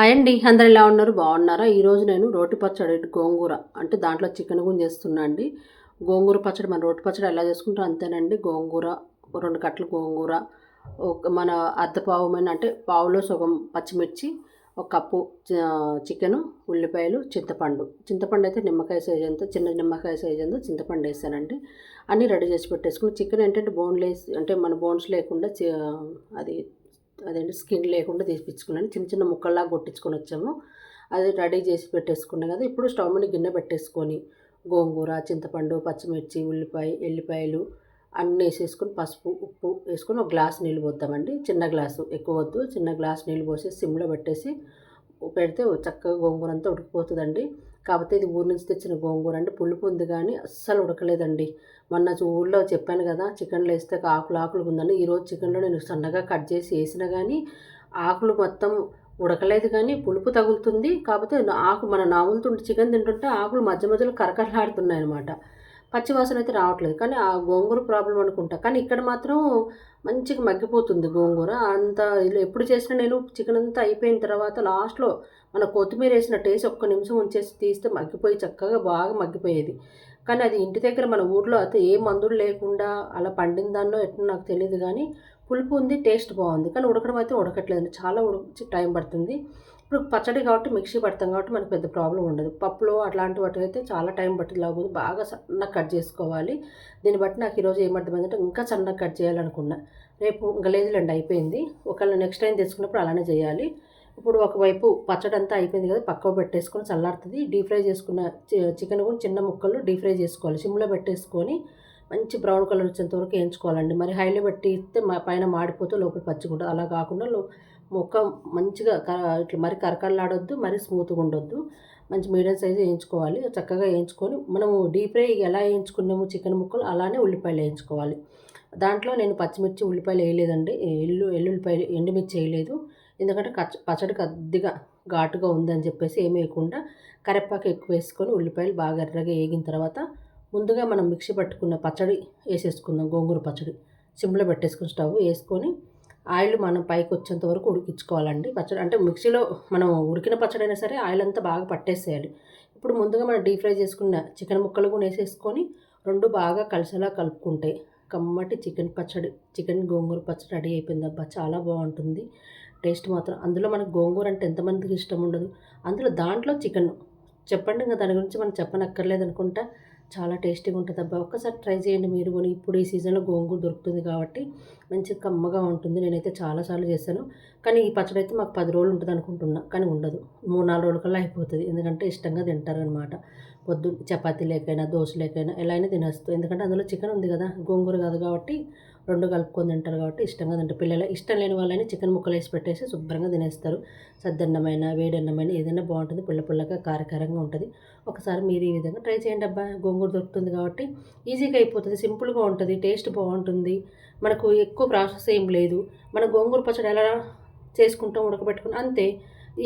Hi అండి. అందరు ఎలా ఉన్నారు? బాగున్నారా? ఈరోజు నేను రోటి పచ్చడి గోంగూర అంటే దాంట్లో చికెన్ గుంజ చేస్తున్నా అండి. గోంగూర పచ్చడి మన రోటి పచ్చడి ఎలా చేసుకుంటాం అంతేనండి. గోంగూర రెండు కట్టలు గోంగూర ఒక మన అర్ధ మీద అంటే పావులో సగం పచ్చిమిర్చి ఒక కప్పు చికెను ఉల్లిపాయలు చింతపండు. చింతపండు అయితే నిమ్మకాయ సైజ్ ఎంత చిన్న నిమ్మకాయ సైజ్ ఎంత చింతపండు వేసానండి అన్నీ రెడీ చేసి పెట్టేసుకుని చికెన్ ఏంటంటే బోన్లెస్ అంటే మన బోన్స్ లేకుండా అది అదేంటి స్కిన్ లేకుండా తీసిపించుకున్నాను చిన్న చిన్న ముక్కల్లాగా కొట్టించుకొని వచ్చాము. అది రెడీ చేసి పెట్టేసుకున్నాం కదా ఇప్పుడు స్టవ్ మీద గిన్నె పెట్టేసుకొని గోంగూర చింతపండు పచ్చిమిర్చి ఉల్లిపాయ ఎల్లిపాయలు అన్నీ వేసేసుకొని పసుపు ఉప్పు వేసుకొని ఒక గ్లాస్ నీళ్ళు పోద్దామండి. చిన్న గ్లాసు ఎక్కువ వద్దు. చిన్న గ్లాస్ నీళ్ళు పోసి సిమ్లో పెట్టేసి పెడితే చక్కగా గోంగూర అంతా ఉడికిపోతుందండి. కాకపోతే ఇది ఊరి నుంచి తెచ్చిన గోంగూర అంటే పులుపు ఉంది కానీ అస్సలు ఉడకలేదండి. మొన్న ఊళ్ళో చెప్పాను కదా చికెన్లో వేస్తే ఆకులు ఆకులు ఉందని. ఈరోజు చికెన్లో నేను సన్నగా కట్ చేసి వేసినా కానీ ఆకులు మొత్తం ఉడకలేదు కానీ పులుపు తగులుతుంది. కాకపోతే ఆకు మన నాములుతుంటే చికెన్ తింటుంటే ఆకులు మధ్య మధ్యలో కరకరలాడుతున్నాయి అనమాట పచ్చివాసన అయితే రావట్లేదు. కానీ ఆ గోంగూర ప్రాబ్లం అనుకుంటా. కానీ ఇక్కడ మాత్రం మంచిగా మగ్గిపోతుంది గోంగూర. అంత ఎప్పుడు చేసినా నేను చికెన్ అంతా అయిపోయిన తర్వాత లాస్ట్లో మన కొత్తిమీర వేసిన టేస్ట్ ఒక్క నిమిషం ఉంచేసి తీస్తే మగ్గిపోయి చక్కగా బాగా మగ్గిపోయేది. కానీ అది ఇంటి దగ్గర మన ఊర్లో అయితే ఏ మందులు లేకుండా అలా పండిన దానిలో ఎట్లా నాకు తెలియదు కానీ పులుపు ఉంది టేస్ట్ బాగుంది. కానీ ఉడకడం అయితే ఉడకట్లేదు. చాలా ఉడికి టైం పడుతుంది. ఇప్పుడు పచ్చడి కాబట్టి మిక్సీ పడతాం కాబట్టి మనకు పెద్ద ప్రాబ్లం ఉండదు. పప్పులో అట్లాంటి వాటి అయితే చాలా టైం పట్టింది. లేకపోతే బాగా సన్నగా కట్ చేసుకోవాలి. దీన్ని బట్టి నాకు ఈరోజు ఏమర్థమైందంటే ఇంకా సన్నగా కట్ చేయాలనుకున్నా. రేపు ఇంకా లేదులేండి అయిపోయింది. ఒకవేళ నెక్స్ట్ టైం తెచ్చుకున్నప్పుడు అలానే చేయాలి. ఇప్పుడు ఒకవైపు పచ్చడి అంతా అయిపోయింది కదా పక్కకు పెట్టేసుకొని చల్లారుతుంది. డీప్ ఫ్రై చేసుకున్న చికెన్ కూడా చిన్న ముక్కలు డీప్ ఫ్రై చేసుకోవాలి. సిమ్లో పెట్టేసుకొని మంచి బ్రౌన్ కలర్ వచ్చేంత వరకు వేయించుకోవాలండి. మరి హైలో పెట్టి ఇస్తే పైన మాడిపోతే లోపల పచ్చిగుంటుంది అలా కాకుండా ముక్క మంచిగా ఇట్లా మరి కరకరలాడొద్దు మరి స్మూత్గా ఉండొద్దు. మంచి మీడియం సైజు వేయించుకోవాలి. చక్కగా వేయించుకొని మనము డీప్ ఫ్రై ఎలా వేయించుకున్నాము చికెన్ ముక్కలు అలానే ఉల్లిపాయలు వేయించుకోవాలి. దాంట్లో నేను పచ్చిమిర్చి ఉల్లిపాయలు వేయలేదండి. ఎల్లు ఎల్లుల్లిపాయలు ఎండుమిర్చి వేయలేదు. ఎందుకంటే కచ్చ పచ్చడి కొద్దిగా ఘాటుగా ఉందని చెప్పేసి ఏమి వేయకుండా కరివేపాకు ఎక్కువ వేసుకొని ఉల్లిపాయలు బాగా ఎర్రగా వేగిన తర్వాత ముందుగా మనం మిక్సీ పట్టుకున్న పచ్చడి వేసేసుకుందాం గోంగూర పచ్చడి. సిమ్లో పెట్టేసుకుని స్టవ్ వేసుకొని ఆయిల్ మనం పైకి వచ్చేంత వరకు ఉడికించుకోవాలండి. పచ్చడి అంటే మిక్సీలో మనం ఉడికిన పచ్చడి అయినా సరే ఆయిల్ అంతా బాగా పట్టేసేయాలి. ఇప్పుడు ముందుగా మనం డీప్ ఫ్రై చేసుకున్న చికెన్ ముక్కలు కూడా వేసేసుకొని రెండు బాగా కలిసేలా కలుపుకుంటే కమ్మటి చికెన్ పచ్చడి చికెన్ గోంగూర పచ్చడి రెడీ అయిపోయింది. అబ్బా చాలా బాగుంటుంది. టేస్ట్ మాత్రం. అందులో మనకు గోంగూర అంటే ఎంతమందికి ఇష్టం ఉండదు. అందులో దాంట్లో చికెన్ చెప్పండి. ఇంకా దాని గురించి మనం చెప్పనక్కర్లేదు అనుకుంటా. చాలా టేస్టీగా ఉంటుంది. అబ్బా ఒక్కసారి ట్రై చేయండి మీరు కూడా. ఇప్పుడు ఈ సీజన్లో గోంగూర దొరుకుతుంది కాబట్టి మంచి కమ్మగా ఉంటుంది. నేనైతే చాలాసార్లు చేశాను. కానీ ఈ పచ్చడి అయితే మాకు పది రోజులు ఉంటుంది అనుకుంటున్నా. కానీ ఉండదు. మూడు నాలుగు రోజుల కల్లా అయిపోతుంది. ఎందుకంటే ఇష్టంగా తింటారు అనమాట పొద్దు చపాతీ లేకైనా దోశ లేకైనా ఎలా అయినా తినేస్తుంది ఎందుకంటే అందులో చికెన్ ఉంది కదా గోంగూర కాదు కాబట్టి రెండు కలుపుకొని తింటారు కాబట్టి ఇష్టంగా తింటారు. పిల్లలు ఇష్టం లేని వాళ్ళని చికెన్ ముక్కలు వేసి పెట్టేసి శుభ్రంగా తినేస్తారు. సద్దన్నమైన వేడన్నమైన ఏదైనా బాగుంటుంది. పుల్ల పుల్లగా కారకారంగా ఉంటుంది. ఒకసారి మీరు ఈ విధంగా ట్రై చేయండి అబ్బా. గోంగూర దొరుకుతుంది కాబట్టి ఈజీగా అయిపోతుంది. సింపుల్గా ఉంటుంది. టేస్ట్ బాగుంటుంది. మనకు ఎక్కువ ప్రాసెస్ ఏం లేదు. మన గోంగూర పచ్చడి ఎలా చేసుకుంటాం ఉడకబెట్టుకుని అంతే.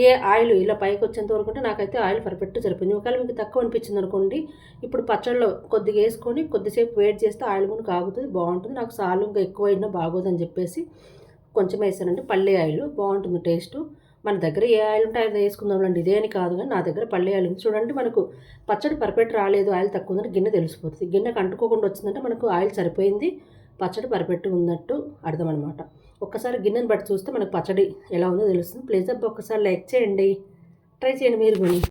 ఏ ఆయిల్ ఇలా పైకి వచ్చేంత వరకు ఉంటే నాకైతే ఆయిల్ పర్ఫెక్ట్ సరిపోయింది. ఒకవేళ మీకు తక్కువ అనిపించింది అనుకోండి ఇప్పుడు పచ్చళ్ళలో కొద్దిగా వేసుకొని కొద్దిసేపు వేట్ చేస్తే ఆయిల్ కూడా కాగుతుంది బాగుంటుంది. నాకు సాలు ఇంకా ఎక్కువ అయినా బాగోదని చెప్పేసి కొంచెం వేసానండి. పల్లి ఆయిల్ బాగుంటుంది టేస్ట్. మన దగ్గర ఏ ఆయిల్ ఉంటే అది వేసుకుందాంలండి ఇదే అని కాదు కానీ నా దగ్గర పల్లి ఆయిల్ ఉంది. చూడండి మనకు పచ్చడి పర్ఫెక్ట్ రాలేదు ఆయిల్ తక్కువ ఉందని గిన్నె తెలిసిపోతుంది. గిన్నె అంటుకోకుండా వచ్చిందంటే మనకు ఆయిల్ సరిపోయింది పచ్చడి పర్ఫెక్ట్ ఉన్నట్టు అర్థం అనమాట ఒక్కసారి గిన్నెను బట్టి చూస్తే మనకు పచ్చడి ఎలా ఉందో తెలుస్తుంది. ప్లీజ్ అబ్బా ఒక్కసారి లైక్ చేయండి. ట్రై చేయండి మీరు కొని